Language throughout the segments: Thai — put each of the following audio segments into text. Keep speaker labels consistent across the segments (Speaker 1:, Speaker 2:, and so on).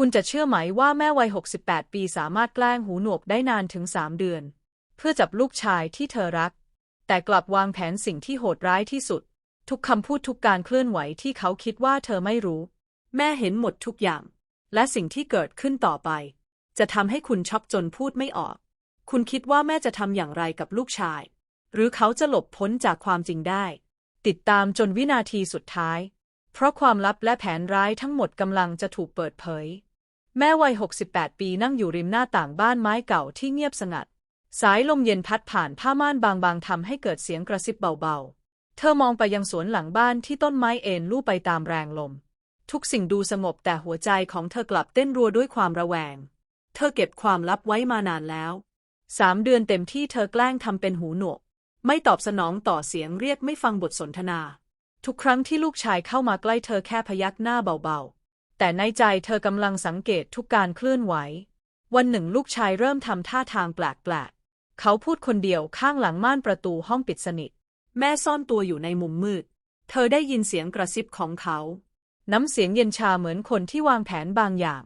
Speaker 1: คุณจะเชื่อไหมว่าแม่วัย 68 ปีสามารถแกล้งหูหนวกได้นานถึง 3 เดือน เพื่อจับลูกชายที่เธอรัก แต่กลับวางแผนสิ่งที่โหดร้ายที่สุด ทุกคำพูดทุกการเคลื่อนไหวที่เขาคิดว่าเธอไม่รู้ แม่เห็นหมดทุกอย่าง และสิ่งที่เกิดขึ้นต่อไป จะทำให้คุณช็อกจนพูดไม่ออก คุณคิดว่าแม่จะทำอย่างไรกับลูกชาย หรือเขาจะหลบพ้นจากความจริงได้ ติดตามจนวินาทีสุดท้าย เพราะความลับและแผนร้ายทั้งหมดกำลังจะถูกเปิดเผย แม่วัย 68 ปีนั่งอยู่ริมหน้าต่างบ้านไม้เก่าที่เงียบสงัด สายลมเย็นพัดผ่านผ้าม่านบางๆทำให้เกิดเสียงกระซิบเบาๆ เธอมองไปยังสวนหลังบ้านที่ต้นไม้เอ็นลู่ไปตามแรงลม ทุกสิ่งดูสงบแต่หัวใจของเธอกลับเต้นรัวด้วยความระแวง เธอเก็บความลับไว้มานานแล้วสามเดือนเต็มที่เธอแกล้งทำเป็นหูหนวก ไม่ตอบสนองต่อเสียงเรียกไม่ฟังบทสนทนา ทุกครั้งที่ลูกชายเข้ามาใกล้เธอแค่พยักหน้าเบาๆ แต่ในใจเธอกำลังสังเกตทุกการเคลื่อนไหว วันหนึ่งลูกชายเริ่มทำท่าทางแปลกๆ เขาพูดคนเดียวข้างหลังม่านประตูห้องปิดสนิท แม่ซ่อนตัวอยู่ในมุมมืด เธอได้ยินเสียงกระซิบของเขา น้ำเสียงเย็นชาเหมือนคนที่วางแผนบางอย่าง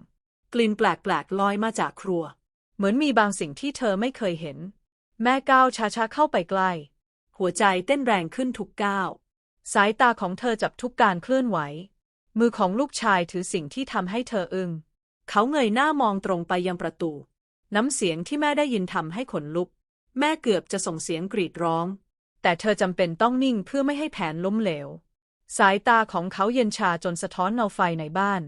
Speaker 1: กลิ่นแปลกๆลอยมาจากครัว เหมือนมีบางสิ่งที่เธอไม่เคยเห็น แม่ก้าวช้าๆเข้าไปใกล้ หัวใจเต้นแรงขึ้นทุกก้าว สายตาของเธอจับทุกการเคลื่อนไหว มือของลูกชายถือสิ่งที่ทำให้เธออึง้ง เขาเงยหน้ามองตรงไปยังประตู น้ำเสียงที่แม่ได้ยินทำให้ขนลุก แม่เกือบจะส่งเสียงกรีดร้อง แต่เธอจำเป็นต้องนิ่งเพื่อไม่ให้แผนล้มเหลว สายตาของเขาเย็นชาจนสะท้อนเงาไฟในบ้าน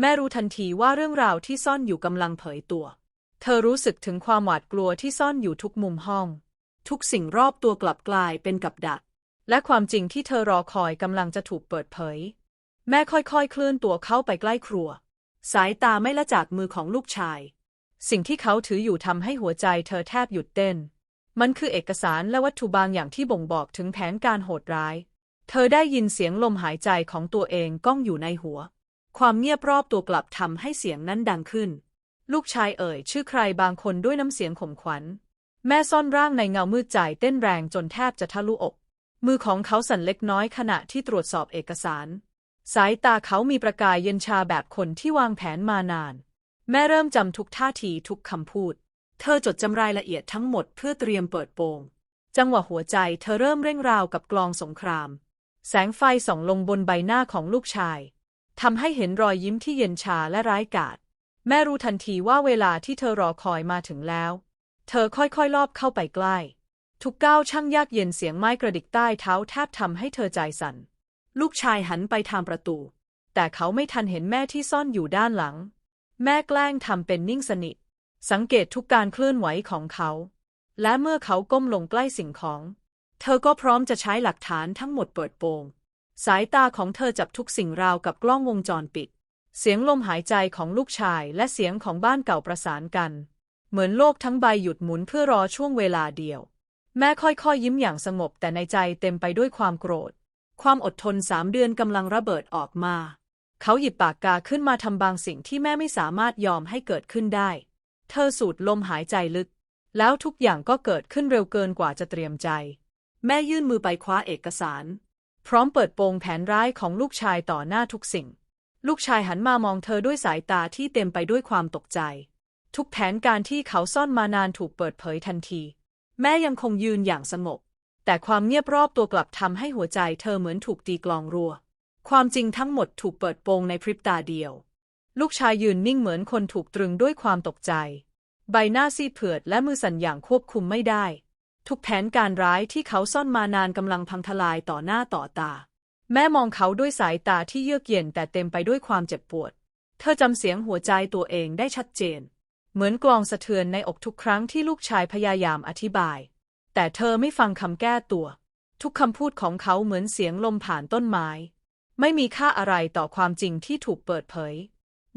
Speaker 1: แม่รู้ทันทีว่าเรื่องราวที่ซ่อนอยู่กำลังเผยตัว เธอรู้สึกถึงความหวาดกลัวที่ซ่อนอยู่ทุกมุมห้อง ทุกสิ่งรอบตัวกลับกลายเป็นกับดัก และความจริงที่เธอรอคอยกำลังจะถูกเปิดเผย แม่ค่อยๆ เคลื่อนตัวเข้าไปใกล้ครัว สายตาไม่ละจากมือของลูกชาย สิ่งที่เขาถืออยู่ทำให้หัวใจเธอแทบหยุดเต้น มันคือเอกสารและวัตถุบางอย่างที่บ่งบอกถึงแผนการโหดร้าย เธอได้ยินเสียงลมหายใจของตัวเองก้องอยู่ในหัว ความเงียบรอบตัวกลับทำให้เสียงนั้นดังขึ้น ลูกชายเอ่ย ชื่อใครบางคนด้วยน้ำเสียงข่มขวัญ แม่ซ่อนร่างในเงามืดใจเต้นแรงจนแทบจะทะลุอก มือของเขาสั่นเล็กน้อยขณะที่ตรวจสอบเอกสาร สายตาเขามีประกายเย็นชาแบบคนที่วางแผนมานาน แม่เริ่มจำทุกท่าทีทุกคำพูด เธอจดจำรายละเอียดทั้งหมดเพื่อเตรียมเปิดโปง จังหวะหัวใจเธอเริ่มเร่งราวกับกลองสงคราม แสงไฟส่องลงบนใบหน้าของลูกชายทำให้เห็นรอยยิ้มที่เย็นชาและร้ายกาจแม่รู้ทันทีว่าเวลาที่เธอรอคอยมาถึงแล้ว เธอค่อยๆลอบเข้าไปใกล้ ทุกก้าวช่างยากเย็นเสียงไม้กระดิกใต้เท้าแทบทำให้เธอใจสั่น ลูกชายหันไปทางประตู แต่เขาไม่ทันเห็นแม่ที่ซ่อนอยู่ด้านหลัง แม่แกล้งทำเป็นนิ่งสนิท สังเกตทุกการเคลื่อนไหวของเขา และเมื่อเขาก้มลงใกล้สิ่งของ เธอก็พร้อมจะใช้หลักฐานทั้งหมดเปิดโปง สายตาของเธอจับทุกสิ่งราวกับกล้องวงจรปิด เสียงลมหายใจของลูกชายและเสียงของบ้านเก่าประสานกัน เหมือนโลกทั้งใบหยุดหมุนเพื่อรอช่วงเวลาเดียว แม่ค่อยๆยิ้มอย่างสงบแต่ในใจเต็มไปด้วยความโกรธ ความอดทนสามเดือนกำลังระเบิดออกมา เขาหยิบปากกาขึ้นมาทำบางสิ่งที่แม่ไม่สามารถยอมให้เกิดขึ้นได้ เธอสูดลมหายใจลึก แล้วทุกอย่างก็เกิดขึ้นเร็วเกินกว่าจะเตรียมใจ แม่ยื่นมือไปคว้าเอกสาร พร้อมเปิดโปงแผนร้ายของลูกชายต่อหน้าทุกสิ่ง ลูกชายหันมามองเธอด้วยสายตาที่เต็มไปด้วยความตกใจ ทุกแผนการที่เขาซ่อนมานานถูกเปิดเผยทันที แม่ยังคงยืนอย่างสงบ แต่ความเงียบรอบตัวกลับทำให้หัวใจเธอเหมือนถูกตีกลองรัว ความจริงทั้งหมดถูกเปิดโปงในพริบตาเดียว ลูกชายยืนนิ่งเหมือนคนถูกตรึงด้วยความตกใจ ใบหน้าซีดเผือดและมือสั่นอย่างควบคุมไม่ได้ ทุกแผนการร้ายที่เขาซ่อนมานานกำลังพังทลายต่อหน้าต่อตา แม่มองเขาด้วยสายตาที่เยือกเย็นแต่เต็มไปด้วยความเจ็บปวด เธอจำเสียงหัวใจตัวเองได้ชัดเจน เหมือนกลองสะเทือนในอกทุกครั้งที่ลูกชายพยายามอธิบาย แต่เธอไม่ฟังคำแก้ตัว ทุกคำพูดของเขาเหมือนเสียงลมผ่านต้นไม้ ไม่มีค่าอะไรต่อความจริงที่ถูกเปิดเผย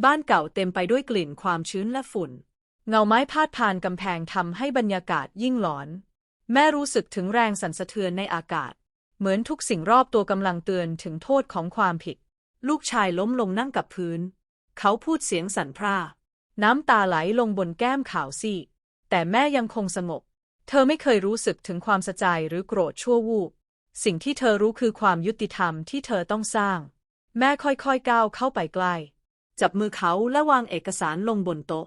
Speaker 1: บ้านเก่าเต็มไปด้วยกลิ่นความชื้นและฝุ่น เงาไม้พาดผ่านกำแพงทำให้บรรยากาศยิ่งหลอน แม่รู้สึกถึงแรงสั่นสะเทือนในอากาศ เหมือนทุกสิ่งรอบตัวกำลังเตือนถึงโทษของความผิด ลูกชายล้มลงนั่งกับพื้น เขาพูดเสียงสั่นพร่าน้ำตาไหลลงบนแก้มขาวซีแต่แม่ยังคงสงบ เธอไม่เคยรู้สึกถึงความสะใจหรือโกรธชั่ววูบ สิ่งที่เธอรู้คือความยุติธรรมที่เธอต้องสร้าง แม่ค่อยๆก้าวเข้าไปใกล้
Speaker 2: จับมือเขาและวางเอกสารลงบนโต๊ะ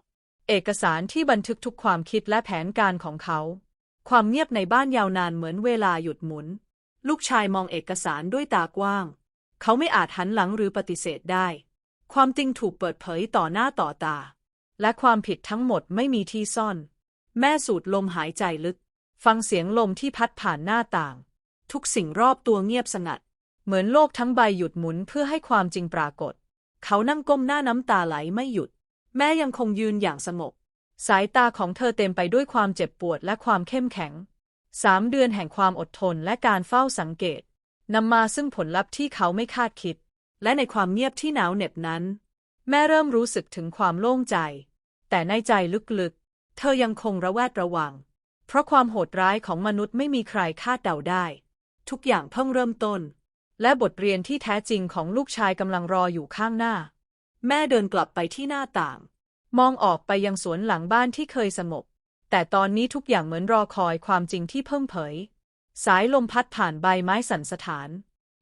Speaker 1: เอกสารที่บันทึกทุกความคิดและแผนการของเขา
Speaker 2: ความเงียบในบ้านยาวนานเหมือนเวลาหยุดหมุน ลูกชายมองเอกสารด้วยตากว้าง เขาไม่อาจหันหลังหรือปฏิเสธได้ ความจริงถูกเปิดเผยต่อหน้าต่อตา
Speaker 1: และความผิดทั้งหมดไม่มีที่ซ่อน
Speaker 2: แม่สูดลมหายใจลึก
Speaker 1: ฟังเสียงลมที่พัดผ่านหน้าต่าง
Speaker 2: ทุกสิ่งรอบตัวเงียบสงัด
Speaker 1: เหมือนโลกทั้งใบหยุดหมุนเพื่อให้ความจริงปรากฏ
Speaker 2: เขานั่งก้มหน้าน้ำตาไหลไม่หยุด แม่ยังคงยืนอย่างสงบ
Speaker 1: สายตาของเธอเต็มไปด้วยความเจ็บปวดและความเข้มแข็งสามเดือนแห่งความอดทนและการเฝ้าสังเกตนำมาซึ่งผลลัพธ์ที่เขาไม่คาดคิด
Speaker 2: และในความเงียบที่หนาวเหน็บนั้น
Speaker 1: แม่เริ่มรู้สึกถึงความโล่งใจ แต่ในใจลึกๆ
Speaker 2: เธอยังคงระแวดระวัง
Speaker 1: เพราะความโหดร้ายของมนุษย์ไม่มีใครคาดเดาได้
Speaker 2: ทุกอย่างเพิ่งเริ่มต้น
Speaker 1: และบทเรียนที่แท้จริงของลูกชายกำลังรออยู่ข้างหน้า
Speaker 2: แม่เดินกลับไปที่หน้าต่าง
Speaker 1: มองออกไปยังสวนหลังบ้านที่เคยสงบแต่ตอนนี้ทุกอย่างเหมือนรอคอยความจริงที่เพิ่งเผย สายลมพัดผ่านใบไม้สั่นสะท้าน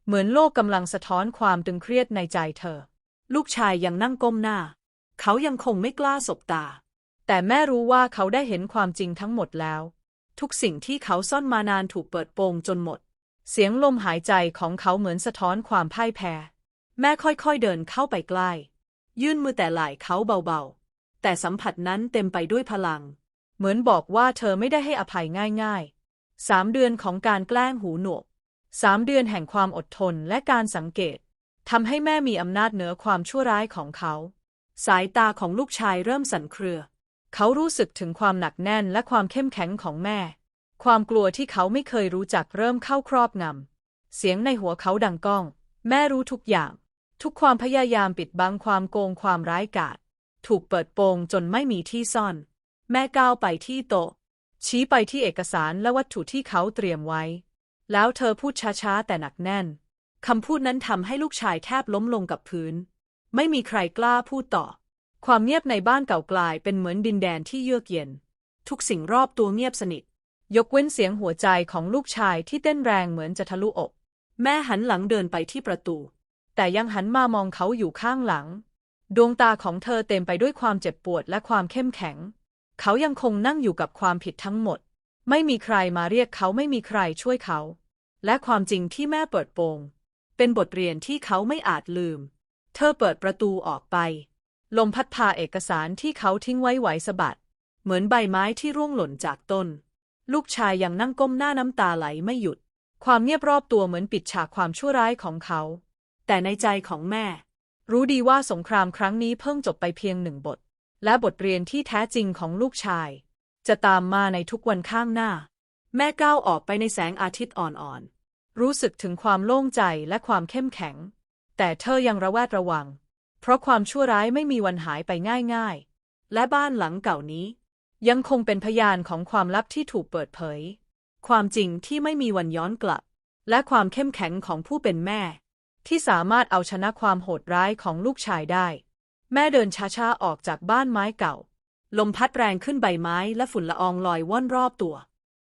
Speaker 1: เหมือนโลกกำลังสะท้อนความตึงเครียดในใจเธอ
Speaker 2: ลูกชายยังนั่งก้มหน้า เขายังคงไม่กล้าสบตา
Speaker 1: แต่แม่รู้ว่าเขาได้เห็นความจริงทั้งหมดแล้ว
Speaker 2: ทุกสิ่งที่เขาซ่อนมานานถูกเปิดโปงจนหมด
Speaker 1: เสียงลมหายใจของเขาเหมือนสะท้อนความพ่ายแพ้
Speaker 2: แม่ค่อยๆเดินเข้าไปใกล้ ยื่นมือแต่ไหล่เขาเบาๆ แต่สัมผัสนั้นเต็มไปด้วยพลัง
Speaker 1: เหมือนบอกว่าเธอไม่ได้ให้อภัยง่ายๆสามเดือนของการแกล้งหูหนวกสามเดือนแห่งความอดทนและการสังเกตทำให้แม่มีอำนาจเหนือความชั่วร้ายของเขา
Speaker 2: สายตาของลูกชายเริ่มสั่นเครือ
Speaker 1: เขารู้สึกถึงความหนักแน่นและความเข้มแข็งของแม่ ความกลัวที่เขาไม่เคยรู้จักเริ่มเข้าครอบงำ เสียงในหัวเขาดังก้อง แม่รู้ทุกอย่าง ทุกความพยายามปิดบังความโกงความร้ายกาจ ถูกเปิดโปงจนไม่มีที่ซ่อน แม่ก้าวไปที่โต๊ะ ชี้ไปที่เอกสารและวัตถุที่เขาเตรียมไว้ แล้วเธอพูดช้าๆ แต่หนักแน่น
Speaker 2: คำพูดนั้นทำให้ลูกชายแทบล้มลงกับพื้น ไม่มีใครกล้าพูดต่อ
Speaker 1: ความเงียบในบ้านเก่ากลายเป็นเหมือนดินแดนที่เยือกเย็น
Speaker 2: ทุกสิ่งรอบตัวเงียบสนิท
Speaker 1: ยกเว้นเสียงหัวใจของลูกชายที่เต้นแรงเหมือนจะทะลุอก
Speaker 2: แม่หันหลังเดินไปที่ประตู
Speaker 1: แต่ยังหันมามองเขาอยู่ข้างหลัง ดวงตาของเธอเต็มไปด้วยความเจ็บปวดและความเข้มแข็ง เขายังคงนั่งอยู่กับความผิดทั้งหมด ไม่มีใครมาเรียกเขาไม่มีใครช่วยเขา และความจริงที่แม่เปิดโปง เป็นบทเรียนที่เขาไม่อาจลืม เธอเปิดประตูออกไป ลมพัดพาเอกสารที่เขาทิ้งไว้ไหวสะบัด เหมือนใบไม้ที่ร่วงหล่นจากต้น ลูกชายยังนั่งก้มหน้าน้ำตาไหลไม่หยุด ความเงียบรอบตัวเหมือนปิดฉากความชั่วร้ายของเขา
Speaker 2: แต่ในใจของแม่
Speaker 1: รู้ดีว่าสงครามครั้งนี้เพิ่งจบไปเพียงหนึ่งบท และบทเรียนที่แท้จริงของลูกชาย จะตามมาในทุกวันข้างหน้า
Speaker 2: แม่ก้าวออกไปในแสงอาทิตย์อ่อน
Speaker 1: รู้สึกถึงความโล่งใจและความเข้มแข็ง แต่เธอยังระแวดระวัง เพราะความชั่วร้ายไม่มีวันหายไปง่าย
Speaker 2: ๆ และบ้านหลังเก่านี้
Speaker 1: ยังคงเป็นพยานของความลับที่ถูกเปิดเผย
Speaker 2: ความจริงที่ไม่มีวันย้อนกลับ
Speaker 1: และความเข้มแข็งของผู้เป็นแม่ ที่สามารถเอาชนะความโหดร้ายของลูกชายได้ แม่เดินช้าๆออกจากบ้านไม้เก่า
Speaker 2: ลมพัดแรงขึ้นใบไม้และฝุ่นละอองลอยว่อนรอบตัว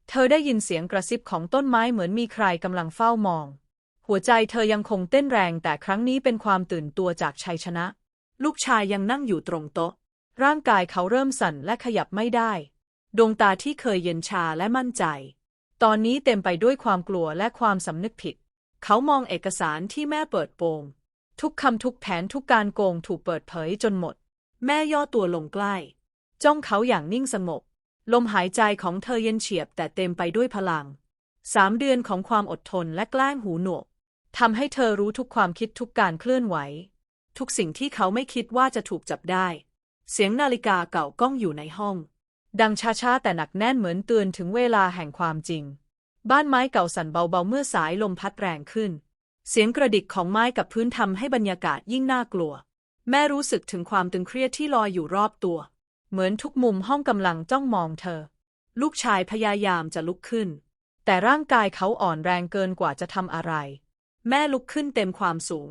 Speaker 1: เธอได้ยินเสียงกระซิบของต้นไม้เหมือนมีใครกำลังเฝ้ามอง หัวใจเธอยังคงเต้นแรงแต่ครั้งนี้เป็นความตื่นตัวจากชัยชนะ
Speaker 2: ลูกชายยังนั่งอยู่ตรงโต๊ะ
Speaker 1: ร่างกายเขาเริ่มสั่นและขยับไม่ได้ ดวงตาที่เคยเย็นชาและมั่นใจ ตอนนี้เต็มไปด้วยความกลัวและความสำนึกผิด เขามองเอกสารที่แม่เปิดโปง ทุกคำทุกแผนทุกการโกงถูกเปิดเผยจนหมด
Speaker 2: แม่ย่อตัวลงใกล้
Speaker 1: จ้องเขาอย่างนิ่งสงบลมหายใจของเธอเย็นเฉียบแต่เต็มไปด้วยพลังสามเดือนของความอดทนและแกล้งหูหนวก ทำให้เธอรู้ทุกความคิดทุกการเคลื่อนไหว
Speaker 2: ทุกสิ่งที่เขาไม่คิดว่าจะถูกจับได้ เสียงนาฬิกาเก่าก้องอยู่ในห้อง
Speaker 1: ดังช้าๆแต่หนักแน่นเหมือนเตือนถึงเวลาแห่งความจริง บ้านไม้เก่าสั่นเบาๆเมื่อสายลมพัดแรงขึ้น
Speaker 2: เสียงกระดิกของไม้กับพื้นทำให้บรรยากาศยิ่งน่ากลัว แม่รู้สึกถึงความตึงเครียดที่ลอยอยู่รอบตัว
Speaker 1: เหมือนทุกมุมห้องกำลังจ้องมองเธอ
Speaker 2: ลูกชายพยายามจะลุกขึ้น
Speaker 1: แต่ร่างกายเขาอ่อนแรงเกินกว่าจะทำอะไร
Speaker 2: แม่ลุกขึ้นเต็มความสูง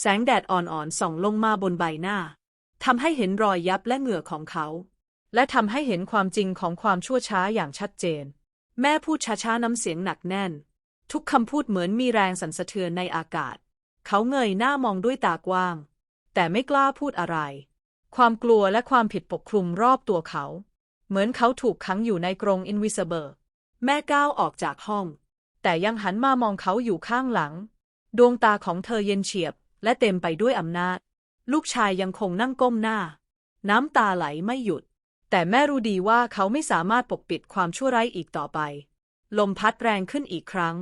Speaker 2: แสงแดดอ่อนๆส่องลงมาบนใบหน้าทำให้เห็นรอยยับและเหงื่อของเขา
Speaker 1: และทำให้เห็นความจริงของความชั่วช้าอย่างชัดเจน
Speaker 2: แม่พูดช้าๆน้ำเสียงหนักแน่น ทุกคำพูดเหมือนมีแรงสั่นสะเทือนในอากาศ เขาเงยหน้ามองด้วยตากว้าง แต่ไม่กล้าพูดอะไร ความกลัวและความผิดปกคลุมรอบตัวเขา เหมือนเขาถูกขังอยู่ในกรงอินวิซเบิลแม่ก้าวออกจากห้อง แต่ยังหันมามองเขาอยู่ข้างหลัง ดวงตาของเธอเย็นเฉียบ และเต็มไปด้วยอำนาจ ลูกชายยังคงนั่งก้มหน้า น้ำตาไหลไม่หยุด แต่แม่รู้ดีว่าเขาไม่สามารถปกปิดความชั่วร้ายอีกต่อไป ลมพัดแรงขึ้นอีกครั้ง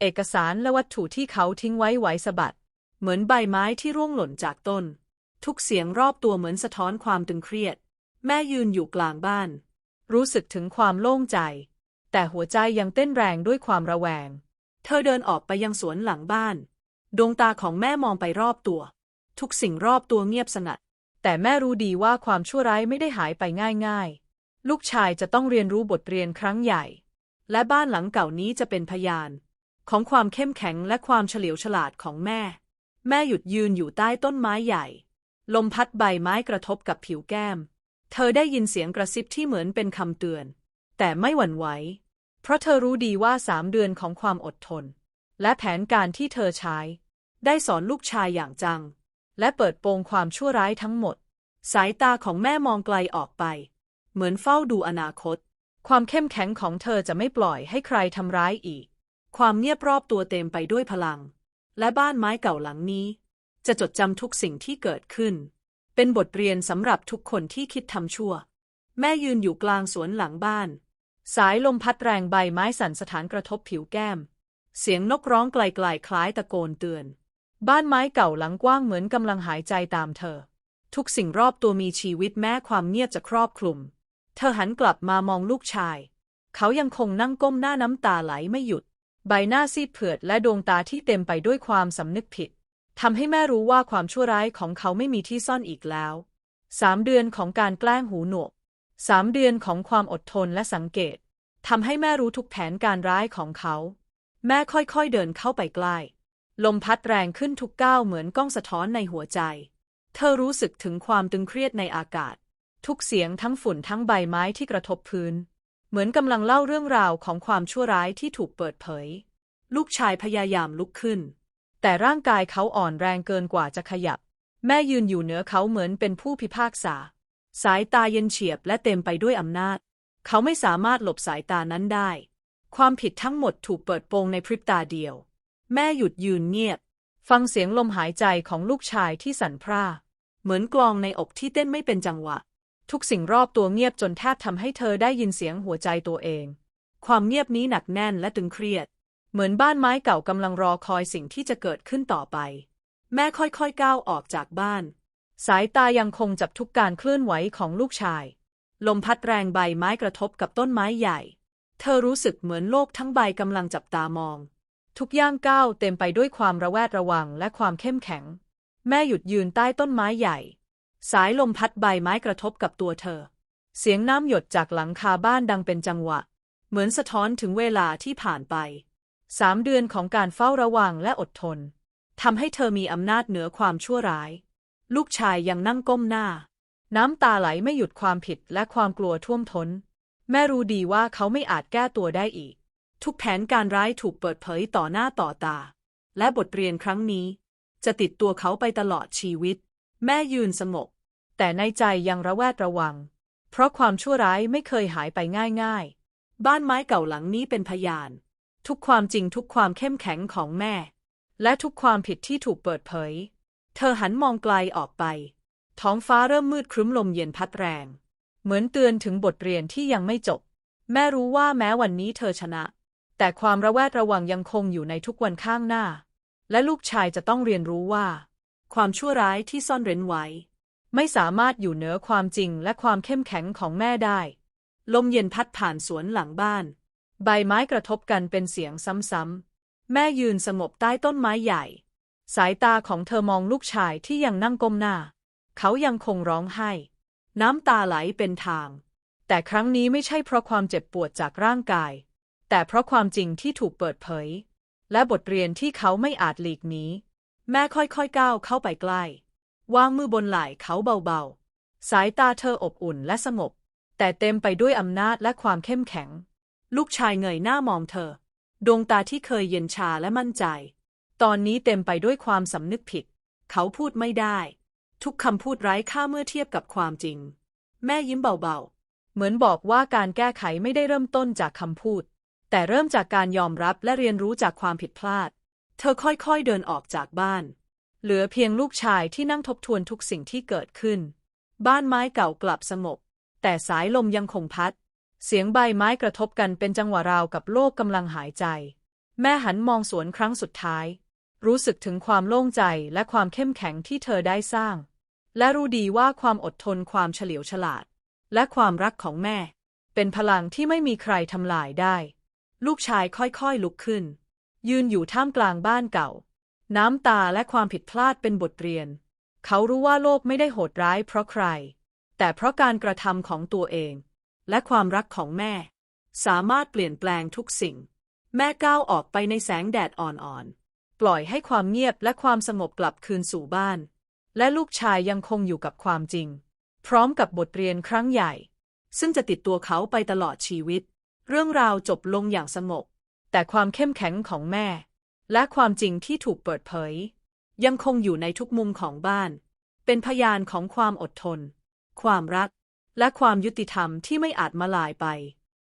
Speaker 2: เอกสารและวัตถุที่เขาทิ้งไว้ไหวสะบัด เหมือนใบไม้ที่ร่วงหล่นจากต้น ทุกเสียงรอบตัวเหมือนสะท้อนความตึงเครียด แม่ยืนอยู่กลางบ้าน รู้สึกถึงความโล่งใจ แต่หัวใจยังเต้นแรงด้วยความระแวง เธอเดินออกไปยังสวนหลังบ้าน ดวงตาของแม่มองไปรอบตัว ทุกสิ่งรอบตัวเงียบสงัด แต่แม่รู้ดีว่าความชั่วร้ายไม่ได้หายไปง่ายๆ ลูกชายจะต้องเรียนรู้บทเรียนครั้งใหญ่ และบ้านหลังเก่านี้จะเป็นพยาน ของความเข้มแข็งและความเฉลียวฉลาดของแม่ แม่หยุดยืนอยู่ใต้ต้นไม้ใหญ่ ลมพัดใบไม้กระทบกับผิวแก้ม เธอได้ยินเสียงกระซิบที่เหมือนเป็นคำเตือน แต่ไม่หวั่นไหว เพราะเธอรู้ดีว่าสามเดือนของความอดทน และแผนการที่เธอใช้ ได้สอนลูกชายอย่างจัง และเปิดโปงความชั่วร้ายทั้งหมด สายตาของแม่มองไกลออกไป เหมือนเฝ้าดูอนาคต ความเข้มแข็งของเธอจะไม่ปล่อยให้ใครทำร้ายอีก ความเงียบรอบตัวเต็มไปด้วยพลัง และบ้านไม้เก่าหลังนี้ จะจดจำทุกสิ่งที่เกิดขึ้น เป็นบทเรียนสำหรับทุกคนที่คิดทำชั่ว แม่ยืนอยู่กลางสวนหลังบ้าน สายลมพัดแรงใบไม้สั่นสถานกระทบผิวแก้ม เสียงนกร้องไกลๆคล้ายตะโกนเตือน บ้านไม้เก่าหลังกว้างเหมือนกำลังหายใจตามเธอ ทุกสิ่งรอบตัวมีชีวิตแม้ความเงียบจะครอบคลุม เธอหันกลับมามองลูกชาย เขายังคงนั่งก้มหน้าน้ำตาไหลไม่หยุด ใบหน้าซีดเผือดและดวงตาที่เต็มไปด้วยความสำนึกผิดทำให้แม่รู้ว่าความชั่วร้ายของเขาไม่มีที่ซ่อนอีกแล้วสามเดือนของการแกล้งหูหนวก สามเดือนของความอดทนและสังเกตทำให้แม่รู้ทุกแผนการร้ายของเขา แม่ค่อยๆเดินเข้าไปใกล้ ลมพัดแรงขึ้นทุกก้าวเหมือนกล้องสะท้อนในหัวใจ เธอรู้สึกถึงความตึงเครียดในอากาศ ทุกเสียงทั้งฝุ่นทั้งใบไม้ที่กระทบพื้น เหมือนกำลังเล่าเรื่องราวของความชั่วร้ายที่ถูกเปิดเผย ลูกชายพยายามลุกขึ้น แต่ร่างกายเขาอ่อนแรงเกินกว่าจะขยับ แม่ยืนอยู่เหนือเขาเหมือนเป็นผู้พิพากษา สายตาเย็นเฉียบและเต็มไปด้วยอำนาจ เขาไม่สามารถหลบสายตานั้นได้ ความผิดทั้งหมดถูกเปิดโปงในพริบตาเดียว แม่หยุดยืนเงียบ ฟังเสียงลมหายใจของลูกชายที่สั่นพร่า เหมือนกลองในอกที่เต้นไม่เป็นจังหวะ ทุกสิ่งรอบตัวเงียบจนแทบทำให้เธอได้ยินเสียงหัวใจตัวเอง ความเงียบนี้หนักแน่นและตึงเครียด เหมือนบ้านไม้เก่ากำลังรอคอยสิ่งที่จะเกิดขึ้นต่อไป แม่ค่อยๆก้าวออกจากบ้าน สายตายังคงจับทุกการเคลื่อนไหวของลูกชาย ลมพัดแรงใบไม้กระทบกับต้นไม้ใหญ่ เธอรู้สึกเหมือนโลกทั้งใบกำลังจับตามอง ทุกย่างก้าวเต็มไปด้วยความระแวดระวังและความเข้มแข็ง แม่หยุดยืนใต้ต้นไม้ใหญ่ สายลมพัดใบไม้กระทบกับตัวเธอ เสียงน้ำหยดจากหลังคาบ้านดังเป็นจังหวะ เหมือนสะท้อนถึงเวลาที่ผ่านไปสามเดือนของการเฝ้าระวังและอดทนทำให้เธอมีอำนาจเหนือความชั่วร้าย ลูกชายยังนั่งก้มหน้า น้ำตาไหลไม่หยุดความผิดและความกลัวท่วมท้น แม่รู้ดีว่าเขาไม่อาจแก้ตัวได้อีก ทุกแผนการร้ายถูกเปิดเผยต่อหน้าต่อตา และบทเรียนครั้งนี้ จะติดตัวเขาไปตลอดชีวิต แม่ยืนสงบแต่ในใจยังระแวดระวัง เพราะความชั่วร้ายไม่เคยหายไปง่ายๆ บ้านไม้เก่าหลังนี้เป็นพยาน ทุกความจริงทุกความเข้มแข็งของแม่ และทุกความผิดที่ถูกเปิดเผย เธอหันมองไกลออกไป ท้องฟ้าเริ่มมืดครึ้มลมเย็นพัดแรง เหมือนเตือนถึงบทเรียนที่ยังไม่จบ แม่รู้ว่าแม้วันนี้เธอชนะ แต่ความระแวดระวังยังคงอยู่ในทุกวันข้างหน้า และลูกชายจะต้องเรียนรู้ว่า ความชั่วร้ายที่ซ่อนเร้นไว้ ไม่สามารถอยู่เหนือความจริงและความเข้มแข็งของแม่ได้ ลมเย็นพัดผ่านสวนหลังบ้าน ใบไม้กระทบกันเป็นเสียงซ้ำๆแม่ยืนสงบใต้ต้นไม้ใหญ่ สายตาของเธอมองลูกชายที่ยังนั่งก้มหน้า เขายังคงร้องไห้ น้ำตาไหลเป็นทาง แต่ครั้งนี้ไม่ใช่เพราะความเจ็บปวดจากร่างกาย แต่เพราะความจริงที่ถูกเปิดเผย และบทเรียนที่เขาไม่อาจหลีกหนีแม่ค่อยๆก้าวเข้าไปใกล้ วางมือบนไหล่เขาเบาๆ สายตาเธออบอุ่นและสงบ แต่เต็มไปด้วยอำนาจและความเข้มแข็ง ลูกชายเงยหน้ามองเธอ ดวงตาที่เคยเย็นชาและมั่นใจ ตอนนี้เต็มไปด้วยความสำนึกผิด เขาพูดไม่ได้ ทุกคำพูดไร้ค่าเมื่อเทียบกับความจริง แม่ยิ้มเบาๆ
Speaker 1: เหมือนบอกว่าการแก้ไขไม่ได้เริ่มต้นจากคำพูด แต่เริ่มจากการยอมรับและเรียนรู้จากความผิดพลาด
Speaker 2: เธอค่อยๆเดินออกจากบ้าน
Speaker 1: เหลือเพียงลูกชายที่นั่งทบทวนทุกสิ่งที่เกิดขึ้น
Speaker 2: บ้านไม้เก่ากลับสงบ
Speaker 1: แต่สายลมยังคงพัด เสียงใบไม้กระทบกันเป็นจังหวะราวกับโลกกำลังหายใจ แม่หันมองสวนครั้งสุดท้าย รู้สึกถึงความโล่งใจและความเข้มแข็งที่เธอได้สร้าง และรู้ดีว่าความอดทนความเฉลียวฉลาด และความรักของแม่ เป็นพลังที่ไม่มีใครทำลายได้
Speaker 2: ลูกชายค่อยๆลุกขึ้น
Speaker 1: ยืนอยู่ท่ามกลางบ้านเก่า น้ำตาและความผิดพลาดเป็นบทเรียน เขารู้ว่าโลกไม่ได้โหดร้ายเพราะใคร แต่เพราะการกระทำของตัวเอง
Speaker 2: และความรักของแม่ สามารถเปลี่ยนแปลงทุกสิ่ง แม่ก้าวออกไปในแสงแดดอ่อนๆ
Speaker 1: ปล่อยให้ความเงียบและความสงบกลับคืนสู่บ้าน และลูกชายยังคงอยู่กับความจริง พร้อมกับบทเรียนครั้งใหญ่
Speaker 2: ซึ่งจะติดตัวเขาไปตลอดชีวิต เรื่องราวจบลงอย่างสงบ
Speaker 1: แต่ความเข้มแข็งของแม่ และความจริงที่ถูกเปิดเผย
Speaker 2: ยังคงอยู่ในทุกมุมของบ้าน เป็นพยานของความอดทน ความรัก และความยุติธรรมที่ไม่อาจมาลายไป